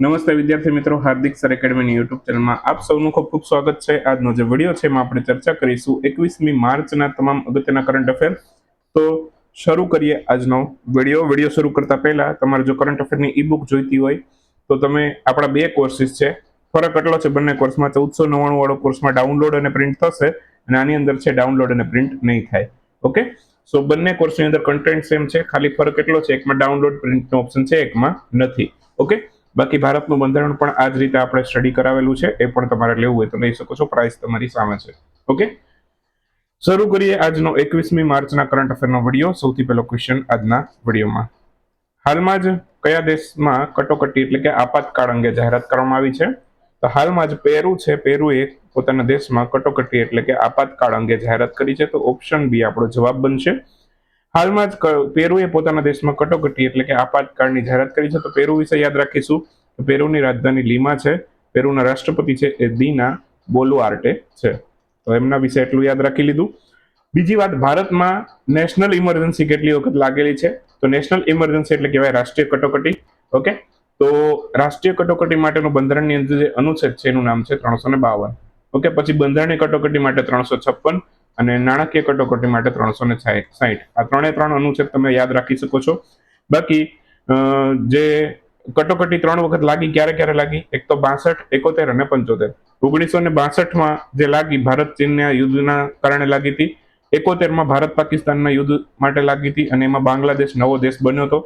નમસ્તે વિદ્યાર્થી મિત્રો, હાર્દિક સર એકેડમીની યુટ્યુબ ચેનલમાં આપ સૌનું ખૂબ ખૂબ સ્વાગત છે. આજનો જે વીડિયો છે એમાં આપણે ચર્ચા કરીશું એકવીસમી માર્ચના તમામ અગત્યના કરંટ અફેર. તો શરૂ કરીએ આજનો વીડિયો. વીડિયો શરૂ કરતા પહેલા તમારે જો કરંટ અફેરની ઈ બુક જોઈતી હોય, તો તમે આપણા બે કોર્સીસ છે. ફરક એટલો છે બંને કોર્સમાં ચૌદસો નવ્વાણું વાળો કોર્સમાં ડાઉનલોડ અને પ્રિન્ટ થશે અને આની અંદર છે ડાઉનલોડ અને પ્રિન્ટ નહીં થાય. ઓકે? સો બંને કોર્સની અંદર કન્ટેન્ટ સેમ છે. ખાલી ફરક એટલો છે, એકમાં ડાઉનલોડ પ્રિન્ટનો ઓપ્શન છે, એકમાં નથી. ઓકે? બાકી ભારતનું બંધારણ પણ આ જ રીતે આપણે સ્ટડી કરાવેલું છે, એ પણ તમારે લેવું હોય તો લઈ શકો છો પ્રાઇસ તમારી સામે છે. ઓકે શરૂ કરીએ આજનો એકવીસમી માર્ચના કરંટ અફેરનો વીડિયો સૌથી પહેલો ક્વેશ્ચન આજના વિડીયોમાં હાલમાં જ કયા દેશમાં કટોકટી એટલે કે આપાતકાળ અંગે જાહેરાત કરવામાં આવી છે? તો હાલમાં જ પેરુ છે, પેરુએ પોતાના દેશમાં કટોકટી એટલે કે આપાતકાળ અંગે જાહેરાત કરી છે, તો ઓપ્શન બી આપણો જવાબ બનશે. હાલમાં જ પેરુએ પોતાના દેશમાં કટોકટી એટલે કે આપાતકાળની જાહેરાત કરી છે. તો પેરુ વિશે યાદ રાખીશું. પેરુની રાજધાની લીમા છે. પેરુના રાષ્ટ્રપતિ છે એ દીના બોલુઆર્ટે છે. તો એમના વિશે એટલું યાદ રાખી લીધું. બીજી વાત, ભારતમાં નેશનલ ઇમરજન્સી કેટલી વખત લાગેલી છે? તો નેશનલ ઇમરજન્સી એટલે કહેવાય રાષ્ટ્રીય કટોકટી. ઓકે? તો રાષ્ટ્રીય કટોકટી માટેનું બંધારણની અંદર જે અનુચ્છેદ છે એનું નામ છે ત્રણસો ને બાવન. ઓકે? પછી બંધારણીય કટોકટી માટે ત્રણસો છપ્પન. અને નાણાકીય કટોકટી માટે ત્રણસો ને સાહીઠ આ ત્રણે ત્રણ અનુચ્છેદ તમે યાદ રાખી શકો છો. બાકી જે કટોકટી ત્રણ વખત લાગી, ક્યારે ક્યારે લાગી? એક તો બાસઠ, એકોતેર અને પંચોતેર. ઓગણીસો ને બાસઠમાં જે લાગી, ભારત ચીનના યુદ્ધના કારણે લાગી હતી. એકોતેરમાં ભારત પાકિસ્તાનના યુદ્ધ માટે લાગી હતી અને એમાં બાંગ્લાદેશ નવો દેશ બન્યો હતો.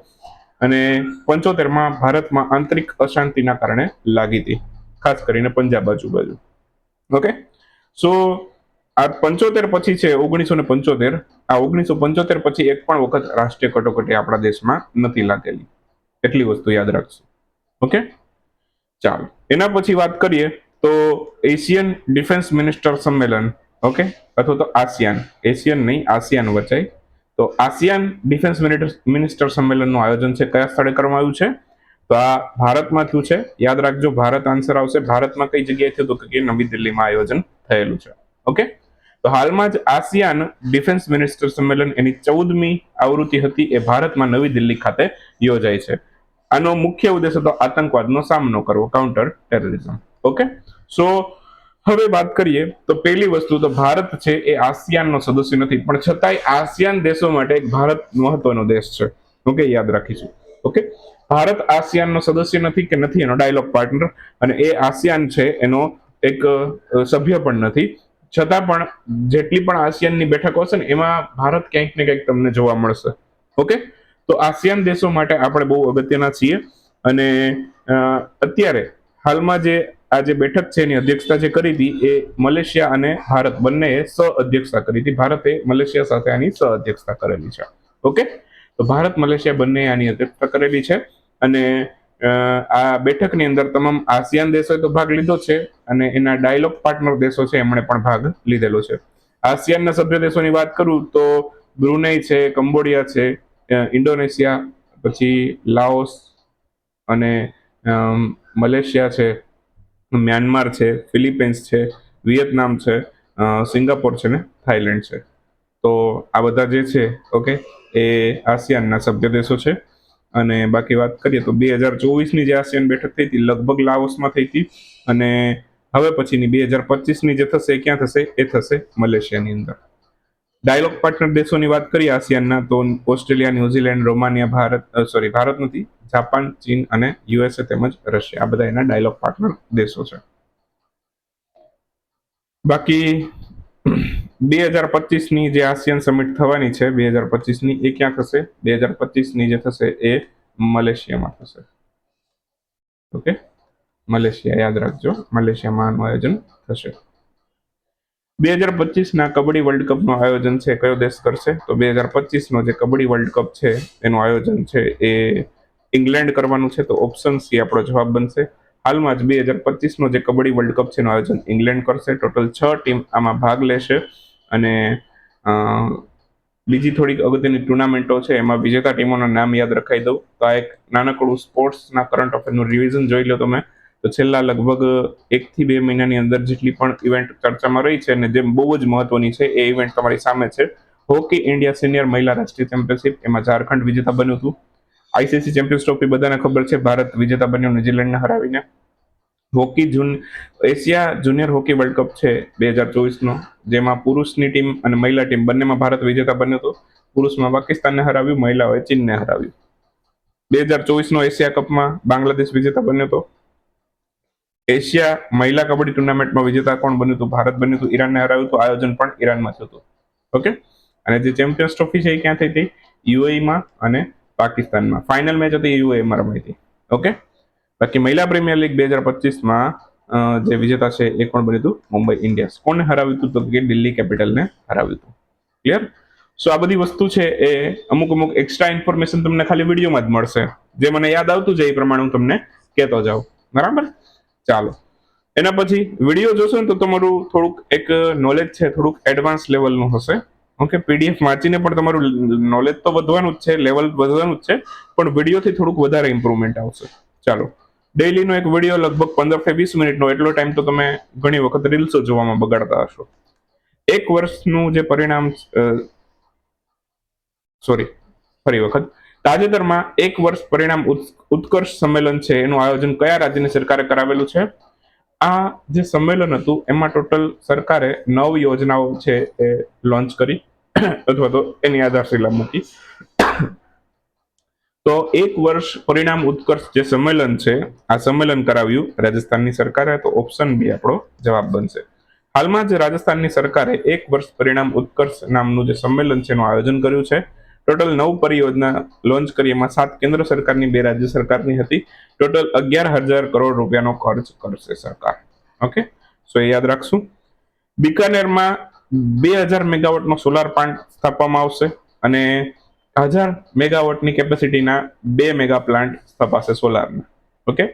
અને પંચોતેરમાં ભારતમાં આંતરિક અશાંતિના કારણે લાગી હતી. ખાસ કરીને પંજાબ આજુબાજુ. ઓકે? સો આ પંચોતેર પછી છે ઓગણીસો ને પંચોતેર. આ ઓગણીસો પંચોતેર પછી એક પણ વખત રાષ્ટ્રીય કટોકટી આપણા દેશમાં નથી લાગેલી. એટલી વસ્તુ યાદ રાખજો. ઓકે? ચાલો. એના પછી વાત કરીએ તો એશિયન ડિફેન્સ મિનિસ્ટર સંમેલન. ઓકે? અથવા તો આસિયાન. એશિયન નહીં, આસિયાન વચાય. તો આસિયાન ડિફેન્સ મિનિસ્ટર સંમેલનનું આયોજન છે કયા સ્થળે કરવામાં આવ્યું છે? તો આ ભારતમાં થયું છે. યાદ રાખજો, ભારત આન્સર આવશે. ભારતમાં કઈ જગ્યાએ થયું તો કે નવી દિલ્હીમાં આયોજન થયેલું છે. ઓકે? તો હાલમાં જ આસિયાન ડિફેન્સ મિનિસ્ટર સંમેલન એની ચૌદમી આવૃત્તિ હતી એ ભારતમાં નવી દિલ્હી ખાતે યોજાય છે. આનો મુખ્ય ઉદ્દેશ હતો આતંકવાદનો સામનો કરવો કાઉન્ટર ટેરરિઝમ ઓકે સો હવે વાત કરીએ, તો પહેલી વસ્તુ તો ભારત છે એ આસિયાનનો સદસ્ય નથી, પણ છતાંય આસિયાન દેશો માટે એક ભારત મહત્વનો દેશ છે. ઓકે યાદ રાખીશું. ઓકે ભારત આસિયાનનો સદસ્ય નથી કે નથી એનો ડાયલોગ પાર્ટનર અને એ આસિયાન છે એનો એક સભ્ય પણ નથી. છતાં પણ જેટલી પણ આસિયાનની બેઠકો હશે ને, એમાં ભારત ક્યાંક ને ક્યાંક તમને જોવા મળશે. ઓકે? તો આસિયાન દેશો માટે આપણે બહુ અગત્યના છીએ. અને અત્યારે હાલમાં જે, આ જે બેઠક છે એની અધ્યક્ષતા જે કરી હતી એ મલેશિયા અને ભારત બંનેએ સહ અધ્યક્ષતા કરી હતી. ભારતે મલેશિયા સાથે આની સહ અધ્યક્ષતા કરેલી છે. ઓકે? તો ભારત મલેશિયા બંને આની અધ્યક્ષતા કરેલી છે. અને આ બેઠકની અંદર તમામ આસિયાન દેશોએ તો ભાગ લીધો છે અને એના ડાયલોગ પાર્ટનર દેશો છે, એમણે પણ ભાગ લીધેલો છે. આસિયાનના સભ્ય દેશોની વાત કરું તો બ્રુનેઈ છે, કંબોડિયા છે ઇન્ડોનેશિયા, પછી લાઓસ અને મલેશિયા છે, મ્યાનમાર છે, ફિલિપિન્સ છે, વિયેતનામ છે સિંગાપોર છે ને થાઈલેન્ડ છે. તો આ બધા જે છે, ઓકે, એ આસિયાનના સભ્ય દેશો છે. અને બાકી વાત કરીએ તો બે હજાર ચોવીસની જે આસિયાન બેઠક થઈ હતી, લગભગ લાઓસમાં થઈ હતી. અને હવે પછીની બે હજાર પચીસની જે થશે ક્યાં થશે? એ થશે મલેશિયાની અંદર. ડાયલોગ પાર્ટનર દેશોની વાત કરીએ આસિયાનના, તો Australia, New Zealand, Romania, Bharat sorry Bharat નથી, જાપાન, ચીન અને યુએસએ તેમજ રશિયા. આ બધા એના ડાયલોગ પાર્ટનર દેશો છે. બાકી બે હજાર પચીસની જે આસિયન સમિટ થવાની છે, બે હજાર પચીસની એ ક્યાં થશે? બે હજાર પચીસની જે થશે એ મલેશિયામાં થશે. ઓકે? મલેશિયા યાદ રાખજો. મલેશિયામાં આનું આયોજન થશે. બે હજાર પચીસના કબડ્ડી વર્લ્ડ કપનું આયોજન છે, કયો દેશ કરશે? તો બે હજાર પચીસનો જે કબડ્ડી વર્લ્ડ કપ છે, એનું આયોજન છે એ ઇંગ્લેન્ડ કરવાનું છે, તો ઓપ્શન સી આપણો જવાબ બનશે. હાલમાં જ બે હજાર પચીસનો જે કબડ્ડી વર્લ્ડ કપ છે, એનું આયોજન ઇંગ્લેન્ડ કરશે. ટોટલ છ ટીમ આમાં ભાગ લેશે. અને બીજી થોડીક અગત્યની ટુર્નામેન્ટો છે, એમાં વિજેતા ટીમોના નામ યાદ રખાઈ દઉં. તો આ એક નાનકડું સ્પોર્ટ્સના કરંટ અફેરનું રિવિઝન જોઈ લો તમે. તો છેલ્લા લગભગ એકથી બે મહિનાની અંદર જેટલી પણ ઇવેન્ટ ચર્ચામાં રહી છે અને જે બહુ જ મહત્વની છે, એ ઇવેન્ટ તમારી સામે છે. હોકી ઇન્ડિયા સિનિયર મહિલા રાષ્ટ્રીય ચેમ્પિયનશિપ, એમાં ઝારખંડ વિજેતા બન્યું હતું. આઈસીસી ચેમ્પિયન્સ ટ્રોફી બધાને ખબર છે, ભારત વિજેતા બન્યું ન્યુઝીલેન્ડને હરાવીને. હોકી જૂન Asia junior hockey world cup છે બે હજાર ચોવીસનો, જેમાં પુરુષની ટીમ અને મહિલા ટીમ બંનેમાં ભારત વિજેતા બન્યો હતો. પુરુષમાં પાકિસ્તાનને હરાવ્યું, મહિલાઓએ ચીનને હરાવ્યું. બે હજાર ચોવીસનો એશિયા કપમાં બાંગ્લાદેશ વિજેતા બન્યો હતો. એશિયા મહિલા કબડ્ડી ટુર્નામેન્ટમાં વિજેતા કોણ બન્યું હતું? ભારત બન્યું હતું, ઈરાનને હરાવ્યું હતું, આયોજન પણ ઈરાનમાં થયું હતું. ઓકે? અને જે ચેમ્પિયન્સ ટ્રોફી છે એ ક્યાં થઈ હતી? યુએઈમાં અને પાકિસ્તાનમાં. ફાઇનલ મેચ હતી યુએઈમાં રમાઈ હતી. ઓકે? બાકી મહિલા પ્રીમિયર લીગ બે હજાર પચીસમાં જે વિજેતા છે એ કોણ બન્યું હતું? મુંબઈ ઇન્ડિયન્સ. કોને હરાવ્યું હતું? તો કે દિલ્હી કેપિટલને હરાવ્યું હતું. ક્લિયર સો આ બધી વસ્તુ છે એ અમુક અમુક એક્સ્ટ્રા ઇન્ફોર્મેશન તમને ખાલી વિડીયોમાં જ મળશે. જે મને યાદ આવતું જાય એ પ્રમાણે હું તમને કહેતો જાઉં. બરાબર? ચાલો. એના પછી વીડિયો જોશો ને તો તમારું થોડુંક એક નોલેજ છે, થોડુંક એડવાન્સ લેવલનું હશે. ઓકે પીડીએફ વાંચીને પણ તમારું નોલેજ તો વધવાનું જ છે લેવલ વધવાનું જ છે, પણ વિડીયોથી થોડુંક વધારે ઇમ્પ્રુવમેન્ટ આવશે. ચાલો. ડેઈલીનો એક વીડિયો લગભગ પંદરથી વીસ મિનિટનો, એટલો ટાઈમ તો તમે ઘણી વખત રીલ્સો જોવામાં બગાડતા હશો. એક વર્ષનું જે પરિણામ સોરી ફરી વખત. તાજેતરમાં એક વર્ષ પરિણામ ઉત્કર્ષ સંમેલન છે, એનું આયોજન કયા રાજ્યની સરકારે કરાવેલું છે? આ જે સંમેલન હતું, એમાં ટોટલ સરકારે નવ યોજનાઓ છે એ લોન્ચ કરી, અથવા તો એની આધારશિલા મૂકી. તો એક વર્ષ પરિણામ ઉત્કર્ષ જે સંમેલન છે, આ સંમેલન કરાવ્યું રાજસ્થાનની સરકારે, તો ઓપ્શન બી આપણો જવાબ બનશે. હાલમાં જ રાજસ્થાનની સરકારે એક વર્ષ પરિણામ ઉત્કર્ષ નામનું જે સંમેલન છે, એનું આયોજન કર્યું છે. ટોટલ નવ પરિયોજના લોન્ચ કરી, એમાં સાત કેન્દ્ર સરકારની, બે રાજ્ય સરકારની હતી. ટોટલ અગિયાર હજાર કરોડ રૂપિયાનો ખર્ચ કરશે સરકાર. ઓકે સો એ યાદ રાખશું. બિકાનેરમાં બે હજાર મેગાવોટનો સોલાર પ્લાન્ટ સ્થાપવામાં આવશે અને હજાર મેગાવોટની કેપેસિટીના બે મેગા પ્લાન્ટ સ્થપાશે સોલારના. ઓકે?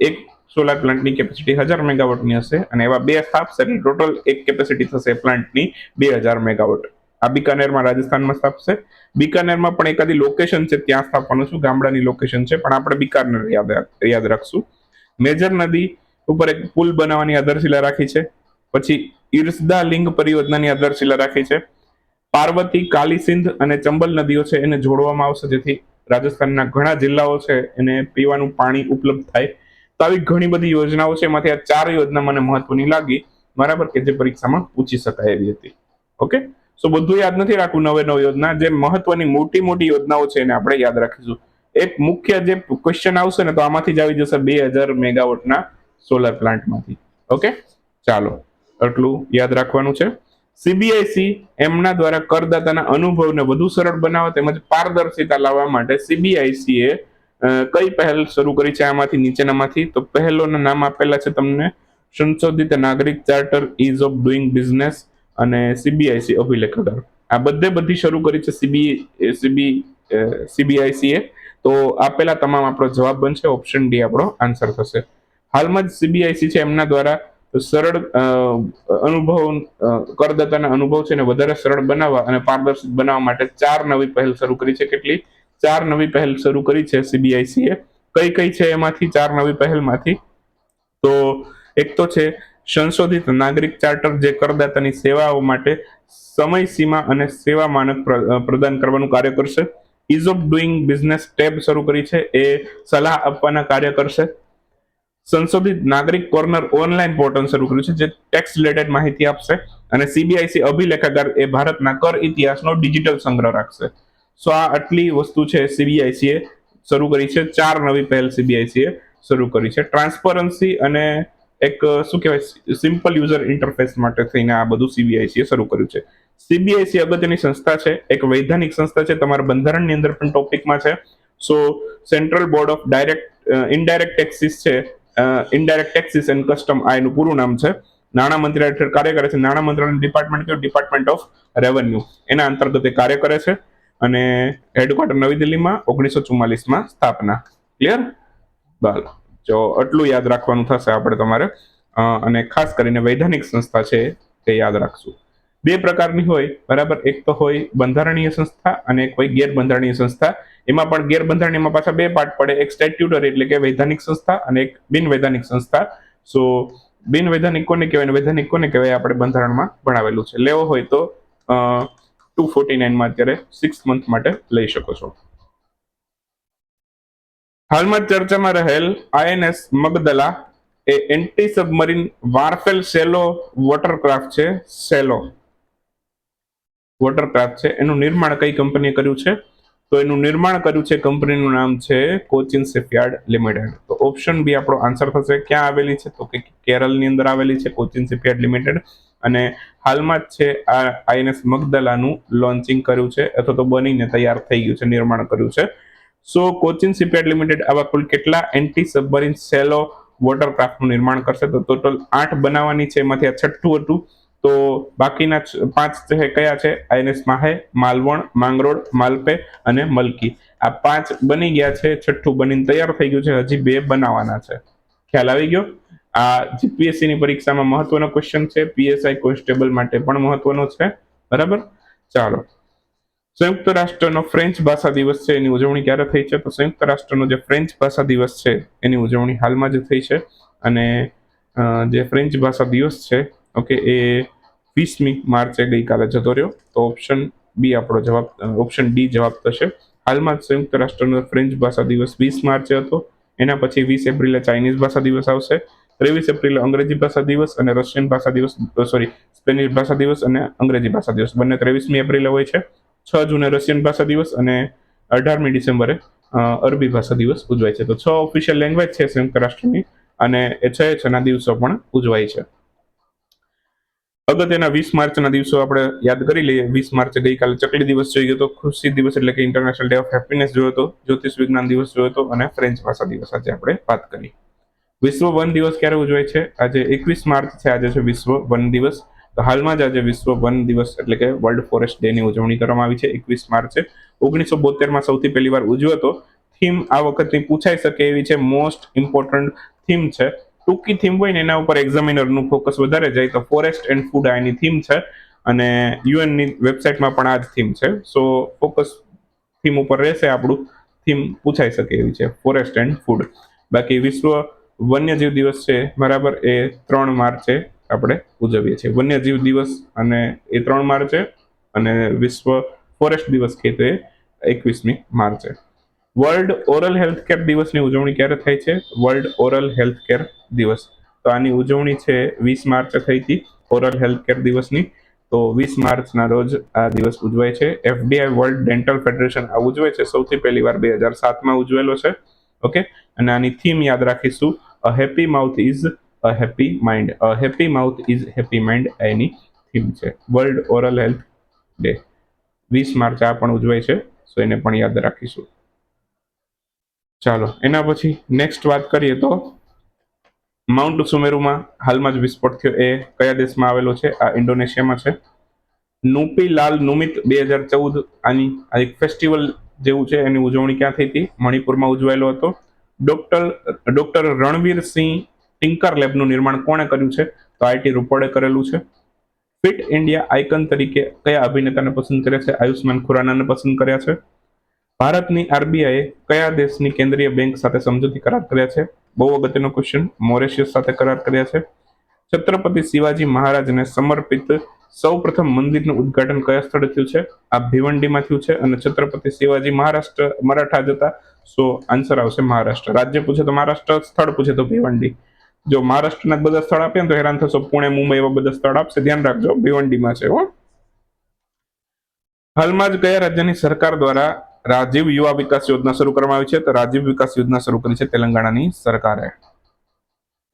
એક સોલાર પ્લાન્ટની કેપેસિટી હજાર મેગાવોટની હશે અને એવા બે સ્થાપશે એટલે ટોટલ એક કેપેસિટી થશે પ્લાન્ટની બે હજાર મેગાવોટ. આ બિકાનેરમાં રાજસ્થાનમાં સ્થાપશે બિકાનેરમાં પણ એકાદી લોકેશન છે, ત્યાં સ્થાપવાનું છું, ગામડાની લોકેશન છે, પણ આપણે બિકાનેર યાદ યાદ રાખશું. મેજર નદી ઉપર એક પુલ બનાવવાની આધારશિલા રાખી છે. પછી ઈર્ષદા લિંગ પરિયોજનાની આધારશિલા રાખી છે. પાર્વતી, કાલીસિંધ અને ચંબલ નદીઓ છે એને જોડવામાં આવશે. જેથી રાજસ્થાનના ઘણા જિલ્લાઓ છે એને પીવાનું પાણી ઉપલબ્ધ થાય. તો આવી ઘણી બધી યોજનાઓ છે. એમાંથી આ ચાર યોજના મને મહત્વની લાગી. બરાબર કે જે પરીક્ષામાં પૂછી શકાય એવી હતી. ઓકે? સો બધું યાદ નથી રાખવું નવે નવ યોજના. જે મહત્વની મોટી મોટી યોજનાઓ છે એને આપણે યાદ રાખીશું. એક મુખ્ય જે ક્વેશ્ચન આવશે ને તો આમાંથી જ આવી જશે બે હજાર મેગાવોટના સોલર પ્લાન્ટમાંથી ઓકે? ચાલો, આટલું યાદ રાખવાનું છે. સીબીઆઈસી એમના દ્વારા કરદાતાના અનુભવને વધુ સરળ બનાવવા તેમજ પારદર્શિતા લાવવા માટે સીબીઆઈસીએ કઈ પહેલ શરૂ કરી છે આમાંથી નીચેનામાંથી? તો પહેલોના નામ આપેલા છે તમને સંશોધિત નાગરિક charter ease of doing business અને સીબીઆઈસી અભિલેખાગાર. આ બધે બધી શરૂ કરી છે સીબી સીબી સીબીઆઈસીએ તો આપેલા તમામ આપણો જવાબ બનશે. ઓપ્શન ડી આપણો આન્સર થશે. હાલમાં જ સીબીઆઈસી છે એમના દ્વારા સરળ અનુભવ કરદાતાના અનુભવ છે ને વધારે સરળ બનાવવા અને પારદર્શિત બનાવવા માટે ચાર નવી પહેલ શરૂ કરી છે. કેટલી? ચાર નવી પહેલ શરૂ કરી છે સીબીઆઈસીએ કઈ કઈ છે એમાંથી? ચાર નવી પહેલમાંથી. તો એક તો છે સંશોધિત નાગરિક ચાર્ટર જે કરદાતાની સેવાઓ માટે સમય સીમા અને સેવા માનક પ્ર- પ્રદાન કરવાનું કાર્ય કરશે. Ease of doing business tab શરૂ કરી છે. એ સલાહ આપવાના કાર્ય કરશે. સંશોધિત નાગરિક કોર્નર ઓનલાઈન પોર્ટલ શરૂ કર્યું છે, જે ટેક્સ રિલેટેડ માહિતી આપશે અને સીબીઆઈસી અભિલેખાગાર એ ભારતના કર ઇતિહાસનો ડિજિટલ સંગ્રહ રાખશે. સો આ આટલી વસ્તુ છે સીબીઆઈસી એ શરૂ કરી છે, ચાર નવી પહેલ સીબીઆઈસી એ શરૂ કરી છે. ટ્રાન્સપરન્સી અને એક, શું કહેવાય સિમ્પલ યુઝર ઇન્ટરફેસ માટે થઈને આ બધું સીબીઆઈસી એ શરૂ કર્યું છે. સીબીઆઈસી અગત્યની સંસ્થા છે, એક વૈધાનિક સંસ્થા છે, તમારા બંધારણની અંદર પણ ટોપિકમાં છે. So central board of direct indirect taxes છે ઇનડાયરેક્ટ ટેક્સીસ એન્ડ કસ્ટમ આ એનું પૂરું નામ છે. નાણાં મંત્રાલય હેઠળ કાર્ય કરે છે. નાણાં મંત્રાલયનું ડિપાર્ટમેન્ટ કયું? ડિપાર્ટમેન્ટ ઓફ રેવન્યુ એના અંતર્ગત એ કાર્ય કરે છે અને હેડક્વાર્ટર નવી દિલ્હીમાં ઓગણીસો ચુમ્માલીસમાં સ્થાપના. ક્લિયર બરાબર જો આટલું યાદ રાખવાનું થશે આપણે તમારે. અને ખાસ કરીને વૈધાનિક સંસ્થા છે તે યાદ રાખશું. બે પ્રકારની હોય, બરાબર? એક તો હોય બંધારણીય સંસ્થા અને એક હોય ગેરબંધારણીય સંસ્થા. એમાં પણ ગેરબંધારણીયમાં પાછા બે પાર્ટ પડે. એક સ્ટેટ્યુટરી એટલે કે વૈધાનિક સંસ્થા અને એક બિન વૈધાનિક સંસ્થા. સો બિન વૈધાનિક કોને કહેવાય અને વૈધાનિક કોને કહેવાય આપણે બંધારણમાં ભણાવેલું છે. લેવો હોય તો ટુ ફોર્ટી નાઇનમાં અત્યારે સિક્સ મંથ માટે લઈ શકો છો. હાલમાં ચર્ચામાં રહેલ આઈએનએસ મગદલા એ anti submarine warfare shallow watercraft છે, સેલો. વોટરક્રાફ્ટ છે. એનું નિર્માણ કઈ કંપનીએ કર્યું છે? તો એનું નિર્માણ કર્યું છે કંપનીનું નામ છે કોચિન શિપયાર્ડ લિમિટેડ. તો ઓપ્શન બી આપણો આન્સર થશે. ક્યાં આવેલી છે? તો કે કેરળની અંદર આવેલી છે કોચિન શિપયાર્ડ લિમિટેડ. અને હાલમાં જ છે આ આઈએનએસ મગદલાનું લોન્ચિંગ કર્યું છે. અથવા તો બનીને તૈયાર થઈ ગયું છે, નિર્માણ કર્યું છે. સો કોચિન શિપયાર્ડ લિમિટેડ આવા કુલ કેટલા એન્ટી સબમરીન સેલો વોટરક્રાફ્ટનું નિર્માણ કરશે? તો ટોટલ આઠ બનાવવાની છે. એમાંથી આ છઠ્ઠું હતું. તો બાકીના પાંચ છે, કયા છે? આઈએનએસ માહે, માલવણ, માંગરોળ, માલપે અને મલકી. આ પાંચ બની ગયા છે, છઠ્ઠું બનીને તૈયાર થઈ ગયું છે, હજી બે બનાવવાના છે. ખ્યાલ આવી ગયો? આ જીપીએસસી ની પરીક્ષામાં મહત્વનો ક્વેશ્ચન છે, પીએસઆઈ કોન્સ્ટેબલ માટે પણ મહત્વનો છે. બરાબર? ચાલો. સંયુક્ત રાષ્ટ્રનો ફ્રેન્ચ ભાષા દિવસ છે, એની ઉજવણી ક્યારે થઈ છે? તો સંયુક્ત રાષ્ટ્રનો જે ફ્રેન્ચ ભાષા દિવસ છે, એની ઉજવણી હાલમાં જ થઈ છે. અને જે ફ્રેન્ચ ભાષા દિવસ છે, ઓકે, એ વીસમી માર્ચે ગઈકાલે જતો રહ્યો. તો ઓપ્શન બી આપણો જવાબ ઓપ્શન ડી જવાબ થશે. હાલમાં સંયુક્ત રાષ્ટ્રનો ફ્રેન્ચ ભાષા દિવસ વીસ માર્ચે હતો. એના પછી વીસ એપ્રિલે ચાઇનીઝ ભાષા દિવસ આવશે. ત્રેવીસ એપ્રિલે અંગ્રેજી ભાષા દિવસ અને રશિયન ભાષા દિવસ સોરી સ્પેનિશ ભાષા દિવસ અને અંગ્રેજી ભાષા દિવસ. બંને ત્રેવીસમી એપ્રિલે હોય છે. છ જૂને રશિયન ભાષા દિવસ અને અઢારમી ડિસેમ્બરે અરબી ભાષા દિવસ ઉજવાય છે. તો છ ઓફિશિયલ લેંગ્વેજ છે સંયુક્ત રાષ્ટ્રની અને એ છ છના દિવસો પણ ઉજવાય છે. અગત્યના વીસ માર્ચના દિવસો આપણે યાદ કરી લઈએ. વીસ માર્ચે ગઈકાલે ચકલી દિવસ જોઈ ગયો તો ખુશી દિવસ એટલે કે ઇન્ટરનેશનલ ડે ઓફ હેપીનેસ જોયો હતો, જ્યોતિષ વિજ્ઞાન દિવસ જોયો હતો અને ફ્રેન્ચ ભાષા દિવસ આજે આપણે વાત કરી. વિશ્વ વન દિવસ ક્યારે ઉજવાય છે? આજે એકવીસ માર્ચ છે, આજે છે વિશ્વ વન દિવસ. તો હાલમાં જ આજે વિશ્વ વન દિવસ એટલે કે વર્લ્ડ ફોરેસ્ટ ડે ની ઉજવણી કરવામાં આવી છે, એકવીસ માર્ચે. ઓગણીસો બોતેરમાં સૌથી પહેલી વાર ઉજવ્યો હતો થીમ આ વખતની પૂછાઈ શકે એવી છે મોસ્ટ ઇમ્પોર્ટન્ટ થીમ છે. ટૂંકી થીમ હોય ને એના ઉપર એક્ઝામિનરનું ફોકસ વધારે જાય તો ફોરેસ્ટ એન્ડ ફૂડ આ એની થીમ છે. અને યુએનની વેબસાઇટમાં પણ આ જ થીમ છે. સો ફોકસ થીમ ઉપર રહેશે આપણું. થીમ પૂછાઈ શકે એવી છે. ફોરેસ્ટ એન્ડ ફૂડ બાકી વિશ્વ વન્યજીવ દિવસ છે. બરાબર? એ ત્રણ માર્ચે આપણે ઉજવીએ છીએ. વન્યજીવ દિવસ અને એ ત્રણ માર્ચે અને વિશ્વ ફોરેસ્ટ દિવસ કે તો એકવીસમી માર્ચે વર્લ્ડ ઓરલ હેલ્થ કેર દિવસની ઉજવણી ક્યારે થાય છે? વર્લ્ડ ઓરલ હેલ્થ કેર દિવસ. તો આની ઉજવણી છે વીસ માર્ચે થઈ હતી ઓરલ હેલ્થ કેર દિવસની. તો વીસ માર્ચના રોજ આ દિવસ ઉજવાય છે. એફડીઆઈ વર્લ્ડ ડેન્ટલ ફેડરેશન આ ઉજવે છે. સૌથી પહેલી વાર બે હજાર સાતમાં ઉજવેલો છે. ઓકે? અને આની થીમ યાદ રાખીશું. A happy mouth is a happy mind. A happy mouth is happy mind any theme છે. World oral health day. વીસ માર્ચ આ પણ ઉજવાય છે. સો એને પણ યાદ રાખીશું. ચાલો, એના પછી નેક્સ્ટ વાત કરીએ તો માઉન્ટ સુમેરુમાં હાલમાં જ વિસ્ફોટ થયો. એ કયા દેશમાં આવેલો છે? આ ઇન્ડોનેશિયામાં છે. નુપી લાલ નુમિત બે હજાર ચૌદ આની આ એક ફેસ્ટિવલ જેવું છે, એની ઉજવણી ક્યાં થઈ હતી? મણિપુરમાં ઉજવાયેલો હતો. Doctor doctor Ranveer Singh tinker લેબનું નિર્માણ કોણે કર્યું છે? તો આઈટી રૂપોડે કરેલું છે. ફિટ ઇન્ડિયા આઇકન તરીકે કયા અભિનેતાને પસંદ કર્યા છે? આયુષ્માન ખુરાનાને પસંદ કર્યા છે. ભારતની આરબીઆઈએ કયા દેશની કેન્દ્રીય બેંક સાથે સમજૂતી કરાર કર્યા છે? બહુ અગત્યનો ક્વેશ્ચન મોરેશિયસ સાથે કરાર કર્યા છે. છત્રપતિ શિવાજી મહારાજને સમર્પિત સૌપ્રથમ મંદિરનું ઉદ્ઘાટન કયા સ્થળે થયું છે? આ ભિવંડીમાં થયું છે અને છત્રપતિ શિવાજી મહારાષ્ટ્ર, મરાઠા જતા સો આન્સર આવશે મહારાષ્ટ્ર. રાજ્ય પૂછે તો મહારાષ્ટ્ર, સ્થળ પૂછે તો ભિવંડી. જો મહારાષ્ટ્રના બધા સ્થળ આપે ને તો હેરાન થશો. પુણે, મુંબઈ એવા બધા સ્થળ આપશે. ધ્યાન રાખજો, ભિવંડીમાં છે હો. હાલમાં જ કયા રાજ્યની સરકાર દ્વારા રાજીવ યુવા વિકાસ યોજના શરૂ કરવામાં આવી છે. તો રાજીવ વિકાસ યોજના શરૂ કરી છે તેલંગાણાની સરકારે.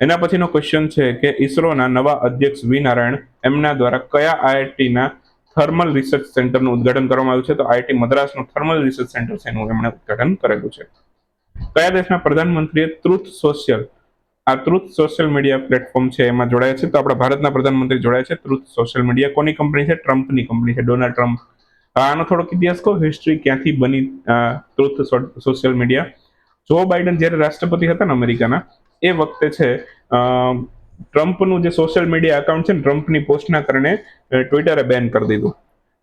એના પછીનો ક્વેશ્ચન છે કે ઇસરોના નવા અધ્યક્ષ વી નારાયણ એમના દ્વારા કયા આઈઆઈટીના થર્મલ રિસર્ચ સેન્ટરનું ઉદ્ઘાટન કરવામાં આવ્યું છે? તો આઈઆઈટી મદ્રાસનું થર્મલ રિસર્ચ સેન્ટર છે એનું એમણે ઉદઘાટન કરેલું છે. કયા દેશના પ્રધાનમંત્રીએ ટ્રુથ સોશિયલ આ ટ્રુથ સોશિયલ મીડિયા પ્લેટફોર્મ છે એમાં જોડાયા છે? તો આપણા ભારતના પ્રધાનમંત્રી જોડાયા છે. ટ્રુથ સોશિયલ મીડિયા કોની કંપની છે? ટ્રમ્પની કંપની છે. ડોનાલ્ડ ટ્રમ્પ આનો થોડોક ઇતિહાસ કહો હિસ્ટ્રી ક્યાંથી બની Truth Social media Joe Biden જ્યારે રાષ્ટ્રપતિ હતા ને અમેરિકાના, એ વખતે છે ટ્રમ્પનું જે સોશિયલ મીડિયા એકાઉન્ટ છે ને, ટ્રમ્પની પોસ્ટના કારણે ટ્વિટરે બેન કરી દીધું.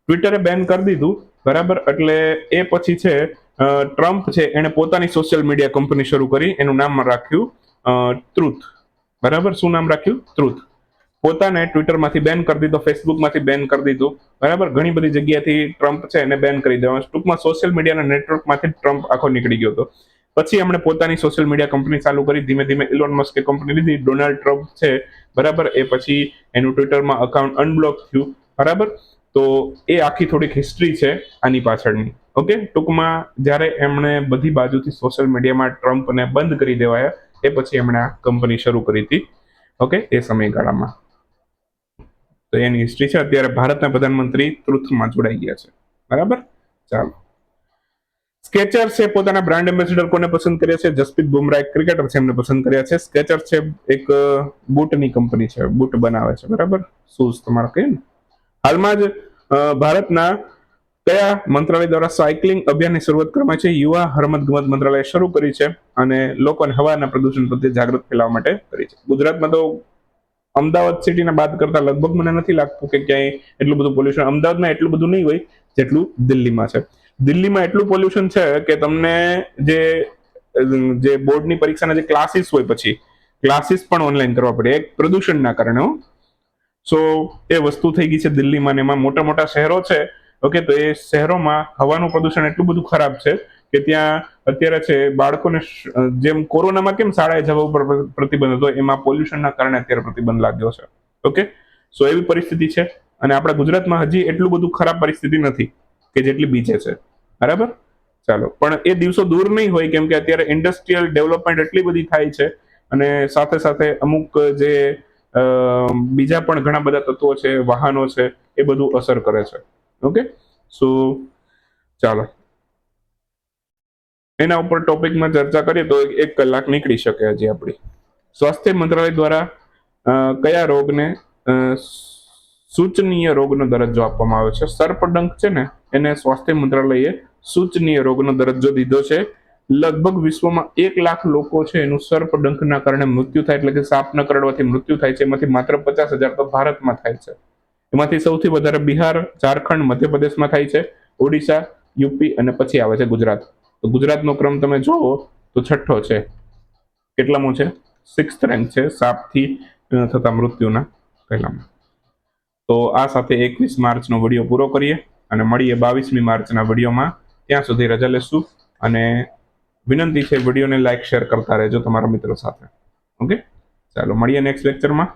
ટ્વિટરે બેન કરી દીધું, બરાબર? એટલે એ પછી છે ટ્રમ્પ છે, એણે પોતાની સોશિયલ મીડિયા કંપની શરૂ કરી, એનું નામ રાખ્યું ટ્રુથ બરાબર? શું નામ રાખ્યું? ટ્રુથ પોતાને ટ્વિટરમાંથી બેન કરી દીધો ફેસબુકમાંથી બેન કરી દીધું. બરાબર? ઘણી બધી જગ્યાથી ટ્રમ્પ છે એને બેન કરી દેવા ટૂંકમાં સોશિયલ મીડિયાના નેટવર્કમાંથી ટ્રમ્પ આખો નીકળી ગયો હતો. પછી એમણે પોતાની સોશિયલ મીડિયા કંપની ચાલુ કરી. ધીમે ધીમે ઇલોન મસ્કે કંપની લીધી. ડોનાલ્ડ ટ્રમ્પ છે. બરાબર? એ પછી એનું ટ્વિટરમાં અકાઉન્ટ અનબ્લોક થયું. બરાબર? તો એ આખી થોડીક હિસ્ટ્રી છે આની પાછળની. ઓકે? ટૂંકમાં જ્યારે એમણે બધી બાજુથી સોશિયલ મીડિયામાં ટ્રમ્પને બંધ કરી દેવાયા, એ પછી એમણે આ કંપની શરૂ કરી હતી. ઓકે? એ સમયગાળામાં. તો એની હિસ્ટ્રી છે. અત્યારે ભારતના પ્રધાનમંત્રી તૃથમાં જોડાઈ ગયા છે. બરાબર? ચાલો. સ્કેચર છે, પોતાના બ્રાન્ડ એમ્બેસેડર કોને પસંદ કર્યા છે? જસપ્રીત બુમરાહ એક ક્રિકેટર છે, એમને પસંદ કર્યા છે. સ્કેચર છે, એક બૂટની કંપની છે. બૂટ બનાવે છે. બરાબર? શૂઝ તમારે કહીએ ને? હાલમાં જ ભારતના કયા મંત્રાલય દ્વારા સાયકલિંગ અભિયાનની શરૂઆત કરવામાં છે? યુવા હરમત ગમત મંત્રાલય શરૂ કરી છે અને લોકોને હવાના પ્રદૂષણ પ્રત્યે જાગૃત ફેલાવવા માટે કરી છે. ગુજરાતમાં તો અમદાવાદ સિટીને બાદ કરતા લગભગ મને નથી લાગતું કે ક્યાંય એટલું બધું પોલ્યુશન અમદાવાદમાં એટલું બધું નહીં હોય, જેટલું દિલ્હીમાં છે. દિલ્હીમાં એટલું પોલ્યુશન છે કે તમને જે જે બોર્ડની પરીક્ષાના જે ક્લાસીસ હોય પછી ક્લાસીસ પણ ઓનલાઈન કરવા પડે. એક પ્રદૂષણના કારણે સો એ વસ્તુ થઈ ગઈ છે દિલ્હીમાં ને એમાં મોટા મોટા શહેરો છે. ઓકે તો એ શહેરોમાં હવાનું પ્રદૂષણ એટલું બધું ખરાબ છે કે ત્યાં અત્યારે છે, બાળકોને જેમ કોરોનામાં કેમ શાળાએ જવા ઉપર પ્રતિબંધ હતો, એમાં પોલ્યુશનના કારણે અત્યારે પ્રતિબંધ લાગ્યો છે. ઓકે સો એવી પરિસ્થિતિ છે અને આપણા ગુજરાતમાં હજી એટલું બધું ખરાબ પરિસ્થિતિ નથી કે જેટલી બીજે છે. બરાબર? ચાલો. પણ એ દિવસો દૂર નહીં હોય કેમ કે અત્યારે ઇન્ડસ્ટ્રીયલ ડેવલપમેન્ટ એટલી બધી થાય છે અને સાથે સાથે અમુક જે બીજા પણ ઘણા બધા તત્વો છે, વાહનો છે, એ બધું અસર કરે છે. ઓકે સો ચાલો. એના ઉપર ટોપિકમાં ચર્ચા કરીએ તો એક કલાક નીકળી શકે હજી આપણી. સ્વાસ્થ્ય મંત્રાલય દ્વારા કયા રોગને સૂચનીય રોગનો દરજ્જો આપવામાં આવ્યો છે? સર્પડંખ છે ને, એને સ્વાસ્થ્ય મંત્રાલયે સૂચનીય રોગનો દરજ્જો દીધો છે. લગભગ વિશ્વમાં એક લાખ લોકો છે એનું સર્પડંખના કારણે મૃત્યુ થાય, એટલે કે સાપના કરડવાથી મૃત્યુ થાય છે. એમાંથી માત્ર પચાસ હજાર તો ભારતમાં થાય છે. એમાંથી સૌથી વધારે બિહાર, ઝારખંડ, મધ્યપ્રદેશમાં થાય છે. ઓડિશા, યુપી અને પછી આવે છે ગુજરાત. તો ગુજરાતનો ક્રમ તમે જોવો તો છઠ્ઠો છે. કેટલામો છે? સિક્સ રેન્ક છે સાપથી થતા મૃત્યુના પહેલામાં. તો આ સાથે એકવીસ માર્ચનો વીડિયો પૂરો કરીએ અને મળીએ બાવીસમી માર્ચના વિડીયોમાં. ત્યાં સુધી રજા લેશું અને વિનંતી છે વિડીયોને લાઈક, શેર કરતા રહેજો તમારા મિત્રો સાથે. ઓકે? ચાલો, મળીએ નેક્સ્ટ લેક્ચરમાં.